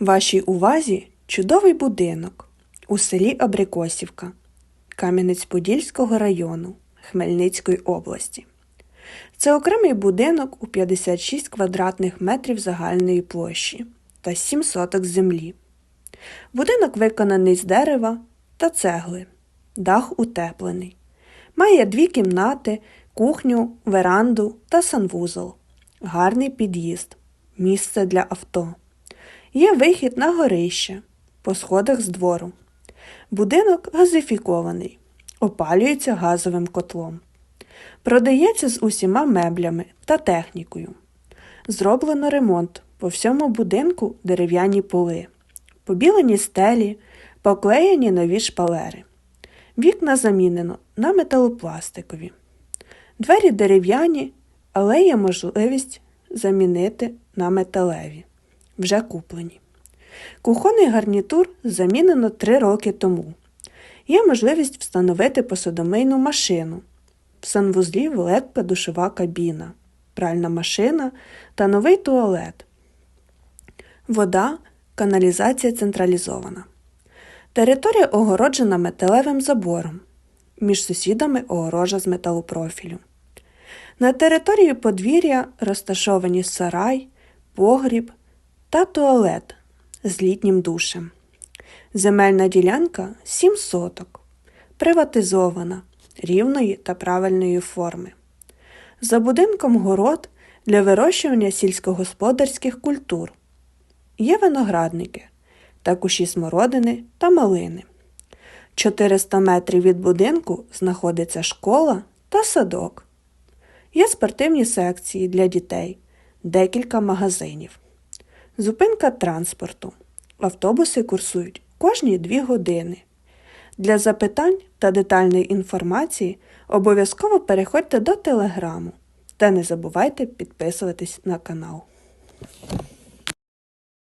Вашій увазі чудовий будинок у селі Абрикосівка Кам'янець-Подільського району Хмельницької області. Це окремий будинок у 56 квадратних метрів загальної площі та 7 соток землі. Будинок виконаний з дерева та цегли, дах утеплений. Має дві кімнати, кухню, веранду та санвузол, гарний під'їзд, місце для авто. Є вихід на горище по сходах з двору. Будинок газифікований, опалюється газовим котлом. Продається з усіма меблями та технікою. Зроблено ремонт по всьому будинку дерев'яні поли, побілені стелі, поклеєні нові шпалери. Вікна замінено на металопластикові. Двері дерев'яні, але є можливість замінити на металеві, вже куплені. Кухонний гарнітур замінено 3 роки тому. Є можливість встановити посудомийну машину. В санвузлі велика душова кабіна, пральна машина та новий туалет. Вода, каналізація централізована. Територія огороджена металевим забором. Між сусідами огорожа з металопрофілю. На території подвір'я розташовані сарай, погріб та туалет з літнім душем. Земельна ділянка 7 соток, приватизована, рівної та правильної форми. За будинком город для вирощування сільськогосподарських культур. Є виноградники та кущі смородини та малини. 400 метрів від будинку знаходиться школа та садок. Є спортивні секції для дітей, декілька магазинів. Зупинка транспорту. Автобуси курсують кожні 2 години. Для запитань та детальної інформації обов'язково переходьте до телеграму та не забувайте підписуватись на канал.